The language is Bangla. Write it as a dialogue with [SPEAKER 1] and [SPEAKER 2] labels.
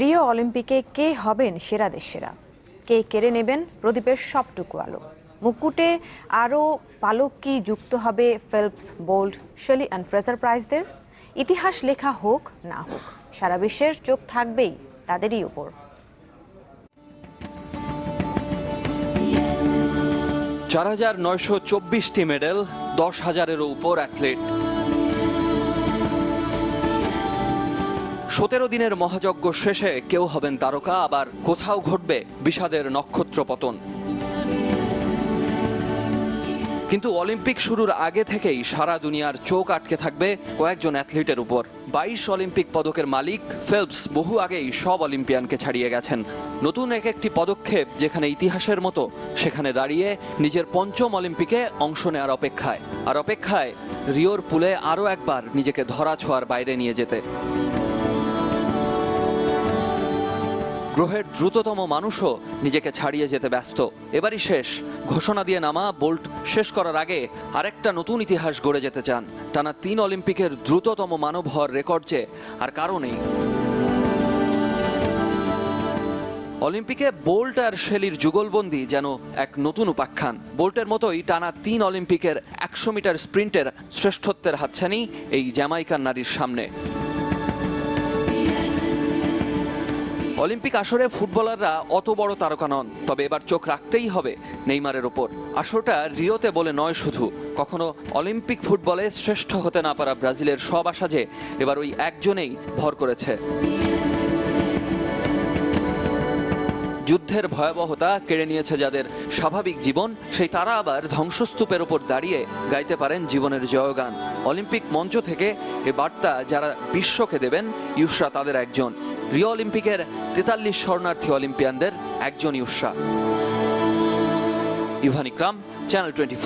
[SPEAKER 1] রিও অলিম্পিকে কে হবেন সেরা সেরা কে কেড়ে নেবেন প্রদীপের সবটুকু আলো? মুকুটে আরও পালক কি যুক্ত হবে Phelps, Bolt, Shelly and Fraser প্রাইজদের? ইতিহাস লেখা হোক না হোক, সারা বিশ্বের চোখ থাকবেই তাদেরই উপর
[SPEAKER 2] চার হাজার নয়শো চব্বিশটি মেডেল দশ হাজারেরও উপর অ্যাথলেট সতেরো দিনের মহাযজ্ঞ শেষে কেউ হবেন তারকা, আবার কোথাও ঘটবে বিষাদের নক্ষত্র পতন। কিন্তু অলিম্পিক শুরুর আগে থেকেই সারা দুনিয়ার চোখ আটকে থাকবে কয়েকজন অ্যাথলিটের উপর। বাইশ অলিম্পিক পদকের মালিক ফেলপস বহু আগেই সব অলিম্পিয়ানকে ছাড়িয়ে গেছেন। নতুন এক একটি পদক্ষেপ যেখানে ইতিহাসের মতো, সেখানে দাঁড়িয়ে নিজের পঞ্চম অলিম্পিকে অংশ নেওয়ার অপেক্ষায়। আর অপেক্ষায় রিওর পুলে আরও একবার নিজেকে ধরা ছোঁয়ার বাইরে নিয়ে যেতে। গ্রহের দ্রুততম মানুষও নিজেকে ছাড়িয়ে যেতে ব্যস্ত। এবারই শেষ। ঘোষণা দিয়ে নামা, বোল্ট শেষ করার আগে আরেকটা নতুন ইতিহাস গড়ে যেতে চান। টানা তিন অলিম্পিকের দ্রুততম মানবহর রেকর্ড চেয়ে আর কারণেই অলিম্পিকে বোল্ট আর শেলির যুগলবন্দি যেন এক নতুন উপাখ্যান। বোল্টের মতোই টানা তিন অলিম্পিকের একশো মিটার স্প্রিন্টের শ্রেষ্ঠত্বের হাতছানি এই জ্যামাইকান নারীর সামনে। অলিম্পিক আসরে ফুটবলাররা অত বড় তারকা নন, তবে এবার চোখ রাখতেই হবে নেইমারের ওপর। আসরটা রিওতে বলে নয় শুধু, কখনো অলিম্পিক ফুটবলে শ্রেষ্ঠ হতে না পারা ব্রাজিলের সব আশা যে এবার ওই একজনেই ভর করেছে। যুদ্ধের ভয়াবহতা কেড়ে নিয়েছে যাদের স্বাভাবিক জীবন, সেই তারা আবার ধ্বংসস্তূপের ওপর দাঁড়িয়ে গাইতে পারেন জীবনের জয়গান। অলিম্পিক মঞ্চ থেকে এ বার্তা যারা বিশ্বকে দেবেন, ইউসরা তাদের একজন। রিও অলিম্পিকের তেতাল্লিশ শরণার্থী অলিম্পিয়ানদের একজনই উৎসাহ। ইভানিক্রাম চ্যানেল টোয়েন্টি